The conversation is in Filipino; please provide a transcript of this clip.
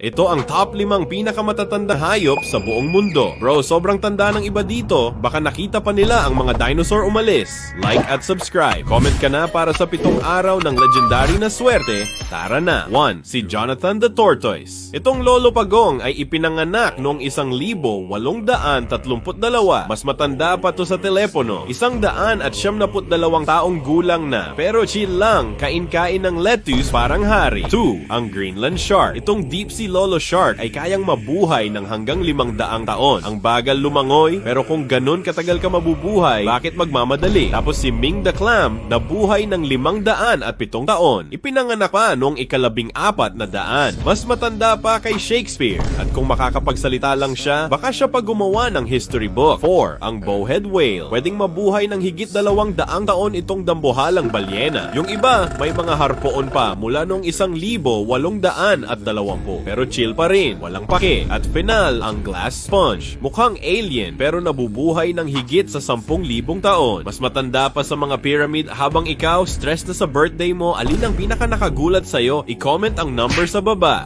Ito ang top 5 pinakamatatandang hayop sa buong mundo. Bro, sobrang tanda ng iba dito. Baka nakita pa nila ang mga dinosaur umalis. Like at subscribe. Comment ka na para sa pitong araw ng legendary na swerte. Tara na. 1. Si Jonathan the Tortoise. Itong Lolo Pagong ay ipinanganak noong 1832. Mas matanda pa to sa telepono. Isang daan at siyam dalawang taong gulang na. Pero chill lang, kain-kain ng lettuce parang hari. 2. Ang Greenland Shark. Itong deep sea Lolo Shark ay kayang mabuhay ng hanggang limang daang taon. Ang bagal lumangoy, pero kung ganun katagal ka mabubuhay, bakit magmamadali? Tapos si Ming the Clam, nabuhay ng limang daan at pitong taon. Ipinanganak pa noong ikalabing apat na daan. Mas matanda pa kay Shakespeare. At kung makakapagsalita lang siya, baka siya pa gumawa ng history book. 4. Ang Bowhead Whale. Pwedeng mabuhay ng higit dalawang daang taon itong dambuhalang balyena. Yung iba, may mga harpoon pa mula noong isang libo, walong daan at dalawampu. Pero chill pa rin, walang pake. At final, ang glass sponge. Mukhang alien pero nabubuhay ng higit sa 10,000 taon. Mas matanda pa sa mga pyramid habang ikaw stress na sa birthday mo, alin ang pinaka nakagulat sa'yo? I-comment ang number sa baba.